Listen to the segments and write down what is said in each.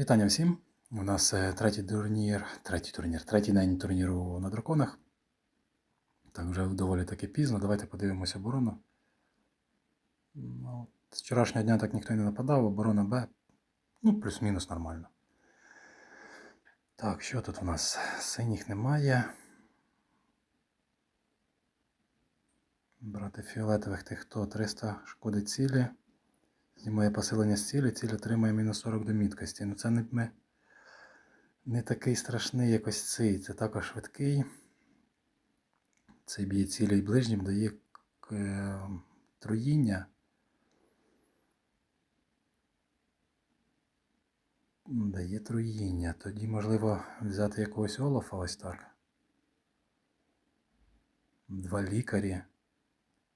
Вітання всім. У нас е, третій турнір, третій турнір, третій день турніру на драконах. Так, вже доволі таки пізно. Давайте подивимося оборону. Ну, з вчорашнього дня так ніхто не нападав, оборона Б. Ну, плюс-мінус нормально. Так, що тут у нас? Синіх немає. Брати фіолетових тих хто 300 шкоди цілі. Знімає посилення з цілі, ціль отримає мінус 40 до міткості. Ну це не, не такий страшний якось цей. Це також швидкий. Цей б'є цілі і ближнім, дає е, труїння. Дає труїння. Тоді можливо взяти якогось Олафа ось так. Два лікарі.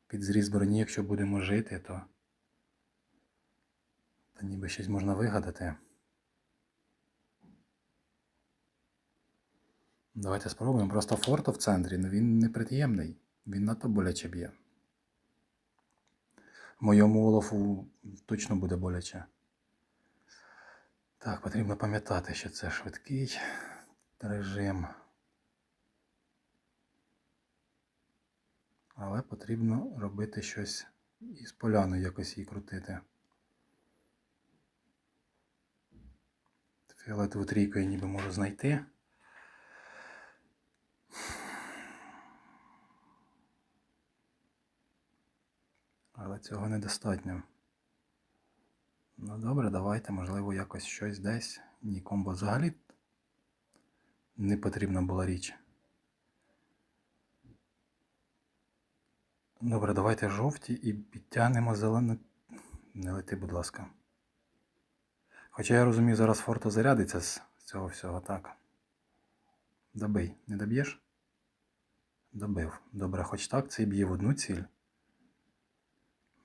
Під зріз броні, якщо будемо жити, то. Та ніби щось можна вигадати. Давайте спробуємо. Просто форто в центрі, ну він неприємний. Він надто боляче б'є. Моєму Олафу точно буде боляче. Так, потрібно пам'ятати, що це швидкий режим. Але потрібно робити щось із поляною, якось її крутити. Фіолетову трійку я ніби можу знайти. Але цього недостатньо. Ну добре, давайте, можливо, якось щось десь. Ні, комбо взагалі не потрібна була річ. Добре, давайте жовті і підтягнемо зелену. Не лети, будь ласка. Хоча я розумію, зараз форто зарядиться з цього всього, так. Добий, не доб'єш? Добив. Добре, хоч так, цей б'є в одну ціль.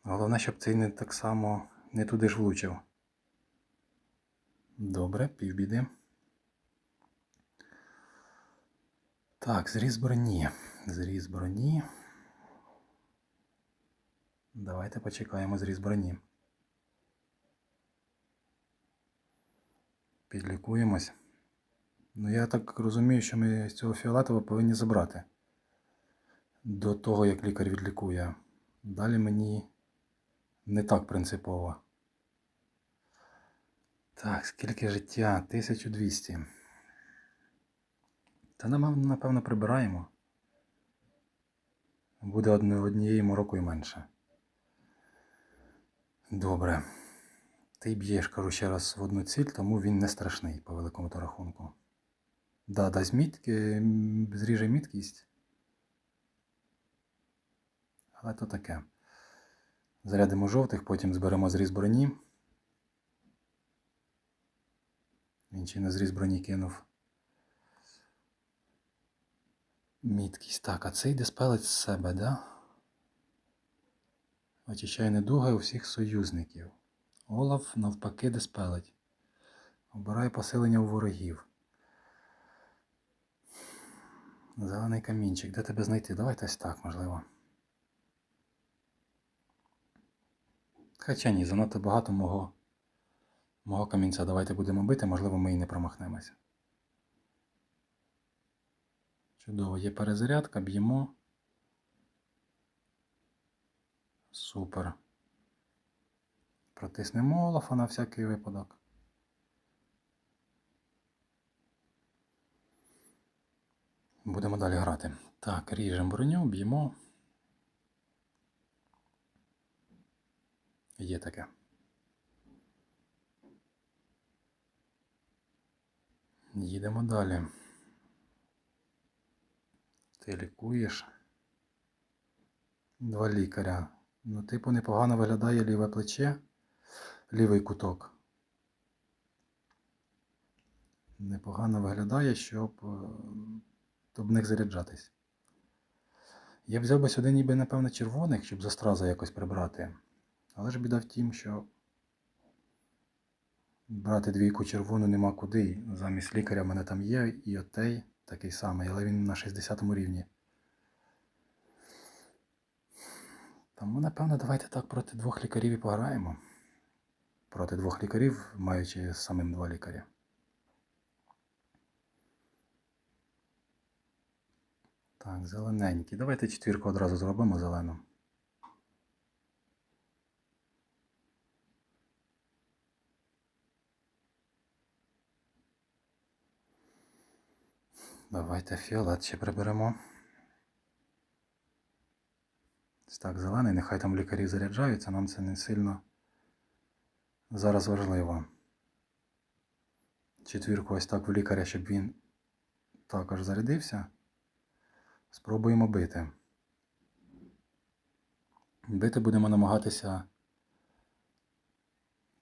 Головне, щоб цей не так само не туди ж влучив. Добре, півбіди. Так, зріз броні. Зріз броні. Давайте почекаємо зріз броні. Підлікуємось. Ну, я так розумію, що ми з цього фіолетового повинні забрати. До того, як лікар відлікує. Далі мені не так принципово. Так, скільки життя? 1200. Та нам, напевно, прибираємо. Буде однією морокою менше. Добре. Ти б'єш, кажу ще раз, в одну ціль, тому він не страшний по великому то рахунку. Да, дасть мітки, зріже міткість. Але то таке. Зарядимо жовтих, потім зберемо зріз броні. Він ще на зріз броні кинув. Міткість. Так, а цей диспелить з себе, да? Очищає недуга у всіх союзників. Олаф навпаки диспелить. Обирає посилення у ворогів. Зелений камінчик. Де тебе знайти? Давайте ось так, можливо. Хоча ні, занадто багато мого мого камінця. Давайте будемо бити, можливо, ми і не промахнемося. Чудово, є перезарядка, б'ємо. Супер. Протиснемо Олафа на всякий випадок. Будемо далі грати. Так, ріжемо броню, б'ємо. Є таке. Їдемо далі. Ти лікуєш. Два лікаря. Ну, типу, непогано виглядає ліве плече, лівий куток. Непогано виглядає, щоб об них заряджатись. Я взяв би сюди ніби, напевно, червоних, щоб застразу якось прибрати. Але ж біда в тім, що брати двійку червону нема куди. Замість лікаря в мене там є і отей такий самий, але він на 60 рівні. Тому, напевно, давайте так проти двох лікарів і пограємо. Проти двох лікарів, маючи самим два лікарі. Так, зелененький. Давайте четвірку одразу зробимо зелену. Давайте фіолет ще приберемо. Так, зелений, нехай там лікарі заряджаються, нам це не сильно зараз важливо. Четвірку ось так в лікаря, щоб він також зарядився. Спробуємо бити. Бити будемо намагатися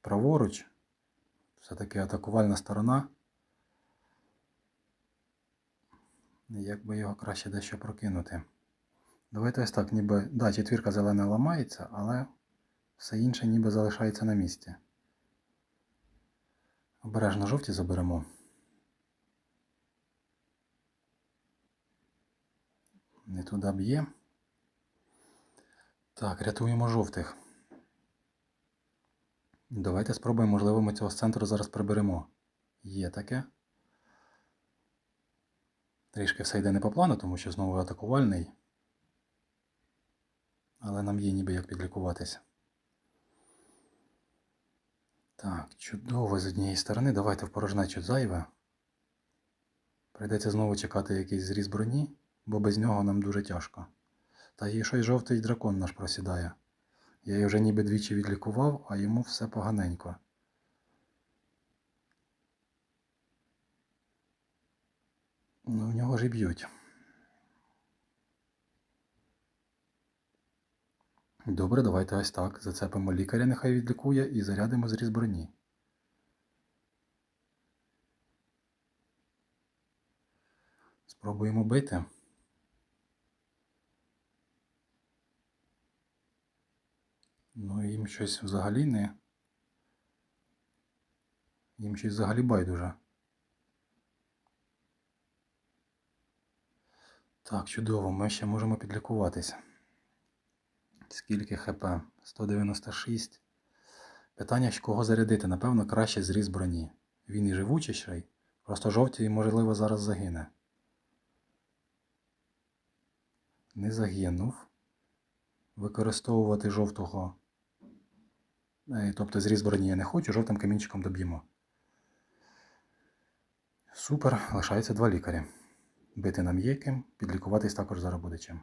праворуч. Все-таки атакувальна сторона. Як би його краще дещо прокинути. Давайте ось так, ніби. Да, четвірка зелена ламається, але все інше ніби залишається на місці. Обережно жовті заберемо. Не туди б'є. Так, рятуємо жовтих. Давайте спробуємо, можливо, ми цього з центру зараз приберемо. Є таке. Трішки все йде не по плану, тому що знову атакувальний. Але нам є ніби як підлікуватися. Так, чудово з однієї сторони. Давайте в порожнечу зайве. Прийдеться знову чекати якийсь зріз броні, бо без нього нам дуже тяжко. Та є що й жовтий дракон наш просідає. Я його вже ніби двічі відлікував, а йому все поганенько. Ну, в нього ж і б'ють. Добре, давайте ось так. Зацепимо лікаря, нехай відлікує, і зарядимо зріз броні. Спробуємо бити. Ну, їм щось взагалі не. Їм щось взагалі байдуже. Так, чудово, ми ще можемо підлікуватися. Скільки ХП? 196. Питання, кого зарядити, напевно, краще зріз броні. Він і живучіший, просто жовтий, можливо, зараз загине. Не загинув. Використовувати жовтого. Е, Тобто зріз броні я не хочу, жовтим камінчиком доб'ємо. Супер, лишається два лікарі. Бити нам є ким, підлікуватись також зараз буде чим.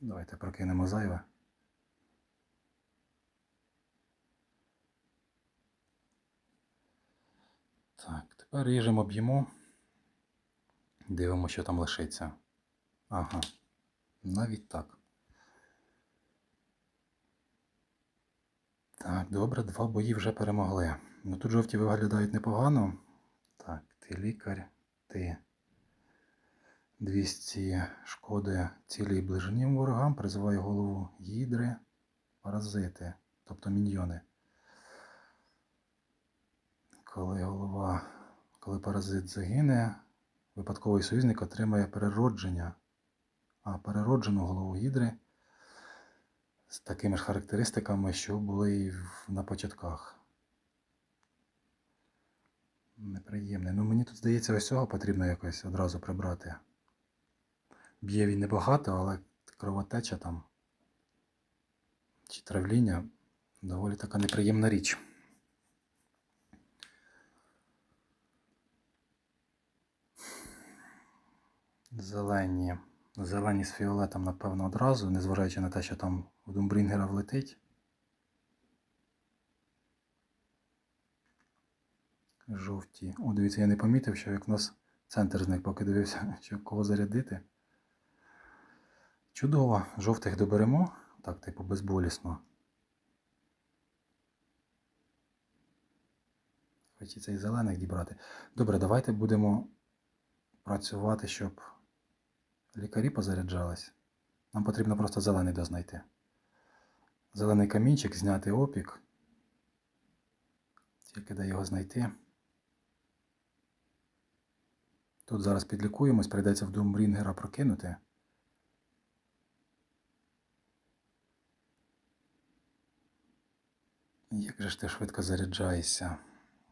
Давайте прокинемо зайве. Так, тепер ріжемо, б'ємо. Дивимо, що там лишиться. Ага, навіть так. Так, добре, два бої вже перемогли. Ну тут жовті виглядають непогано. Так, ти лікар, ти 200 шкоди цілій ближнім ворогам, призиває голову гідри, паразити, тобто міньйони. Коли голова, коли паразит загине, випадковий союзник отримає переродження, а перероджену голову гідри з такими ж характеристиками, що були і на початках. Неприємне. Ну мені тут здається, ось цього потрібно якось одразу прибрати. Б'є він небагато, але кровотеча там чи травління доволі така неприємна річ. Зелені. Зелені з фіолетом, напевно, одразу, незважаючи на те, що там в Думбрінгера влетить. Жовті. О, дивіться, я не помітив, що як в нас центр зник, поки дивився, що кого зарядити. Чудово, жовтих доберемо. Так, типу, безболісно. Хочеться і зелених дібрати. Добре, давайте будемо працювати, щоб лікарі позаряджались. Нам потрібно просто зелений дознайти. Зелений камінчик, зняти опік. Тільки де його знайти. Тут зараз підлікуємось, прийдеться в Думбрінгера прокинути. Як же ж ти швидко заряджаєшся?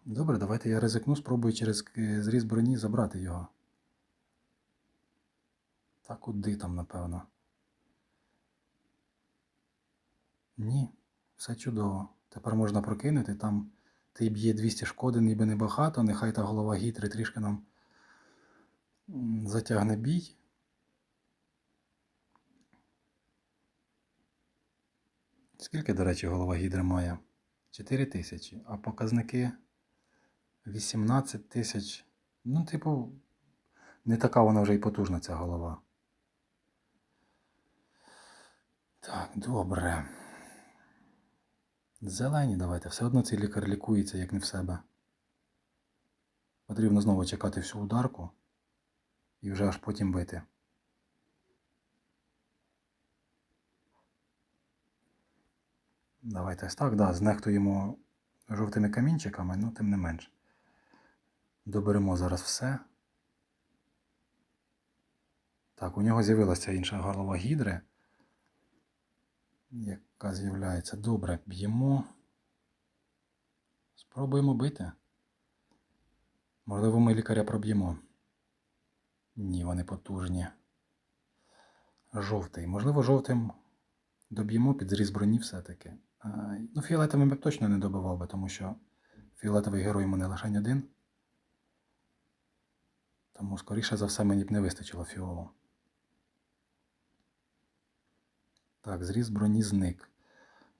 Добре, давайте я ризикну, спробую через е, зріз броні забрати його. Та куди там, напевно? Ні, все чудово. Тепер можна прокинути. Там ти б'є 200 шкоди, ніби небагато, нехай та голова гітри трішки нам затягне бій. Скільки, до речі, голова гідри має? 4 тисячі, а показники 18 тисяч. Ну, типу, не така вона вже й потужна ця голова. Так, добре. Зелені давайте. Все одно цей лікар лікується, як не в себе. Потрібно знову чекати всю ударку і вже аж потім бити. Давайте ось так, да, знехтуємо жовтими камінчиками, ну тим не менш. Доберемо зараз все. Так, у нього з'явилася інша голова гідри, яка з'являється. Добре, б'ємо. Спробуємо бити. Можливо, ми лікаря проб'ємо. Ні, вони потужні. Жовтий. Можливо, жовтим доб'ємо під зріз броні все-таки. А, Ну, фіолетовим я б точно не добивав би, тому що фіолетовий герой мене лише один. Тому, скоріше за все, мені б не вистачило фіолу. Так, зріз броні зник.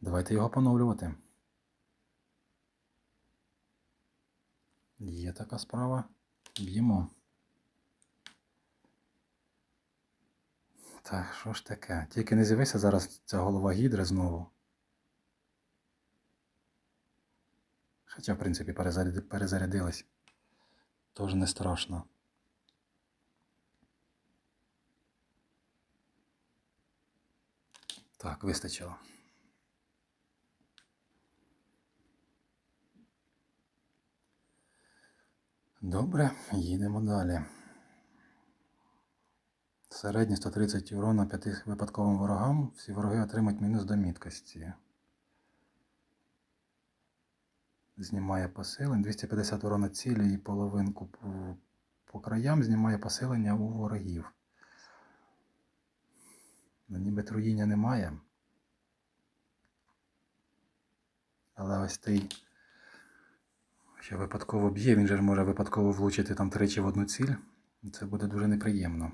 Давайте його поновлювати. Є така справа. Б'ємо. Так, що ж таке? Тільки не з'явися зараз ця голова гідри знову. Хоча, в принципі, перезаряди- перезарядилась. Тож не страшно. Так, вистачило. Добре, їдемо далі. Середній 130 урона 5 випадковим ворогам. Всі вороги отримають мінус до міткості. Знімає посилень. 250 урона цілі і половинку по, краям знімає посилення у ворогів. Ну, ніби труїння немає. Але ось той, що випадково б'є, він же може випадково влучити там тричі в одну ціль. Це буде дуже неприємно.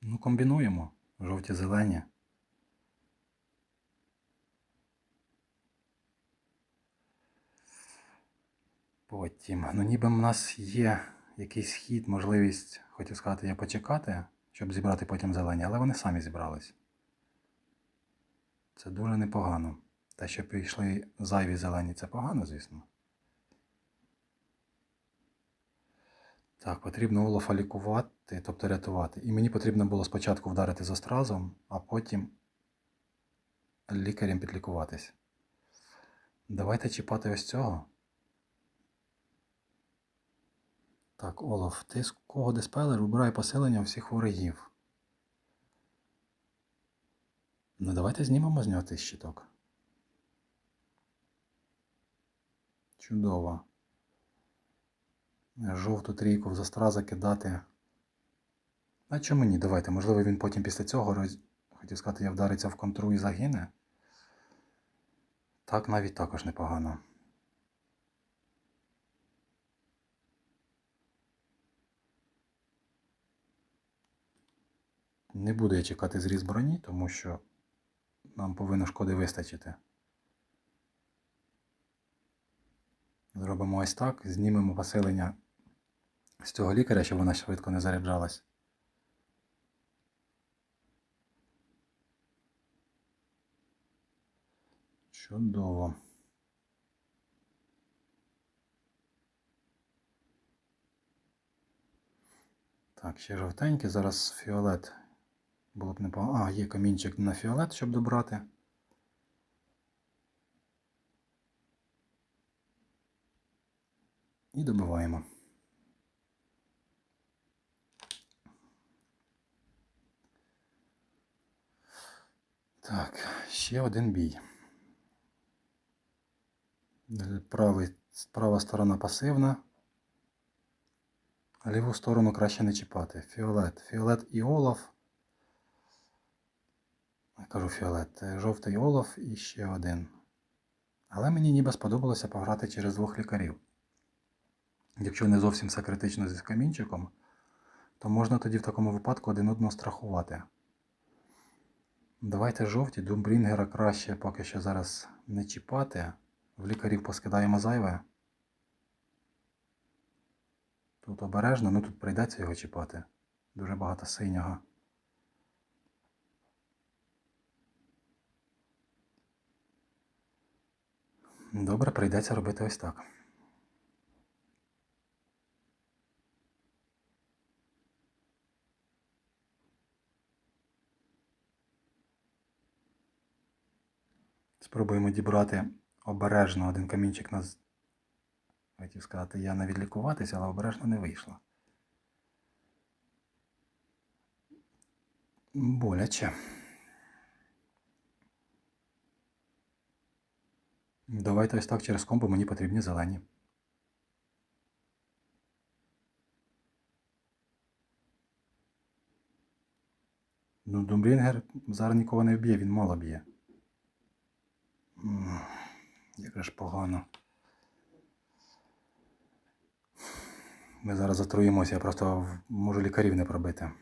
Ну, комбінуємо. Жовті Потім. Ну, ніби в нас є якийсь хід, можливість, хотів сказати, я почекати, щоб зібрати потім зелені, але вони самі зібрались. Це дуже непогано. Те, що пішли зайві зелені, це погано, звісно. Так, потрібно Олафа лікувати, тобто рятувати. І мені потрібно було спочатку вдарити з остразом, а потім лікарем підлікуватись. Давайте чіпати ось цього. Так, Олаф, ти з кого диспелер вибирає посилення всіх ворогів. Ну, давайте знімемо з нього цей щиток. Чудово. Жовту трійку в застра закидати. А чому ні? Давайте. Можливо, він потім після цього роз... хотів сказати, я вдариться в контру і загине. Так навіть також непогано. Не буду я чекати зріз броні, тому що нам повинно шкоди вистачити. Зробимо ось так, знімемо посилення з цього лікаря, щоб вона швидко не заряджалась. Чудово. Так, ще жовтенький, зараз фіолет. Було б непогано. А, є камінчик на фіолет, щоб добрати. І добиваємо. Так, ще один бій. Правий, права сторона пасивна. Ліву сторону краще не чіпати. Фіолет. Фіолет і Олаф. Кажу фіолет. е, Жовтий Олаф і ще один. Але мені ніби сподобалося пограти через двох лікарів. Якщо не зовсім все критично зі камінчиком, то можна тоді в такому випадку один одного страхувати. Давайте жовті, Думбрінгера краще поки що зараз не чіпати. В лікарів поскидаємо зайве. Тут обережно, ну тут прийдеться його чіпати. Дуже багато синього. Добре, прийдеться робити ось так. Спробуємо дібрати обережно один камінчик на. Хотів сказати, я не відлікуватися, але обережно не вийшло. Боляче. Давайте ось так через комбо мені потрібні зелені. Ну, Думбрінгер зараз нікого не вб'є, він мало б'є. Як ж погано. Ми зараз затруїмося, я просто можу лікарів не пробити.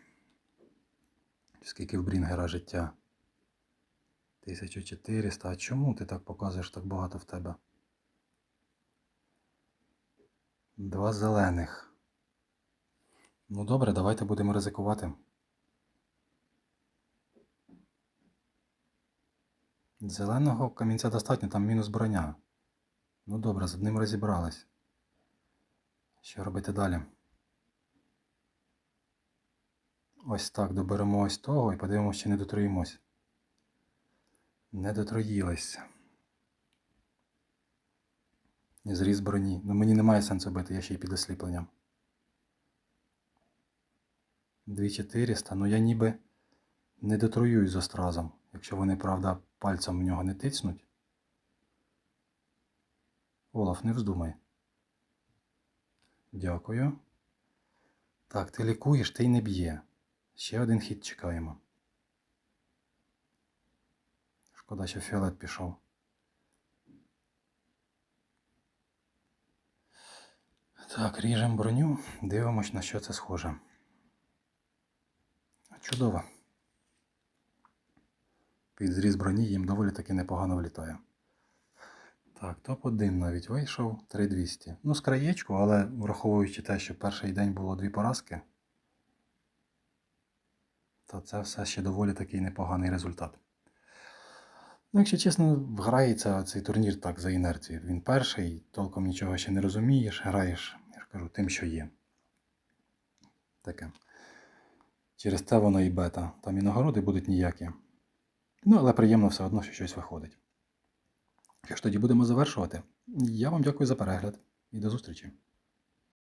Скільки в Брінгера життя? 1400. А чому ти так показуєш так багато в тебе? Два зелених. Ну добре, давайте будемо ризикувати. Зеленого камінця достатньо, там мінус броня. Ну добре, з одним розібрались. Що робити далі? Ось так, доберемо ось того і подивимося, чи не дотроїмось. Не дотроїлись. Зріз броні. Ну мені немає сенсу бити, я ще й під осліпленням. 2400, ну я ніби не дотруюсь з остразом, якщо вони, правда, пальцем в нього не тицнуть. Олаф, не вздумай. Дякую. Так, ти лікуєш, ти й не б'є. Ще один хід чекаємо. Шкода, що фіолет пішов. Так, ріжемо броню, дивимось, на що це схоже. Чудово. Під зріз броні їм доволі таки непогано влітає. Так, топ-1 навіть вийшов 3200. Ну, з краєчку, але враховуючи те, що перший день було дві поразки, то це все ще доволі такий непоганий результат. Ну, якщо чесно, грається цей турнір так за інерцією. Він перший, толком нічого ще не розумієш, граєш, я ж кажу, тим, що є. Таке. Через те воно і бета. Там і нагороди будуть ніякі. Ну, але приємно все одно, що щось виходить. Якщо тоді будемо завершувати, я вам дякую за перегляд і до зустрічі.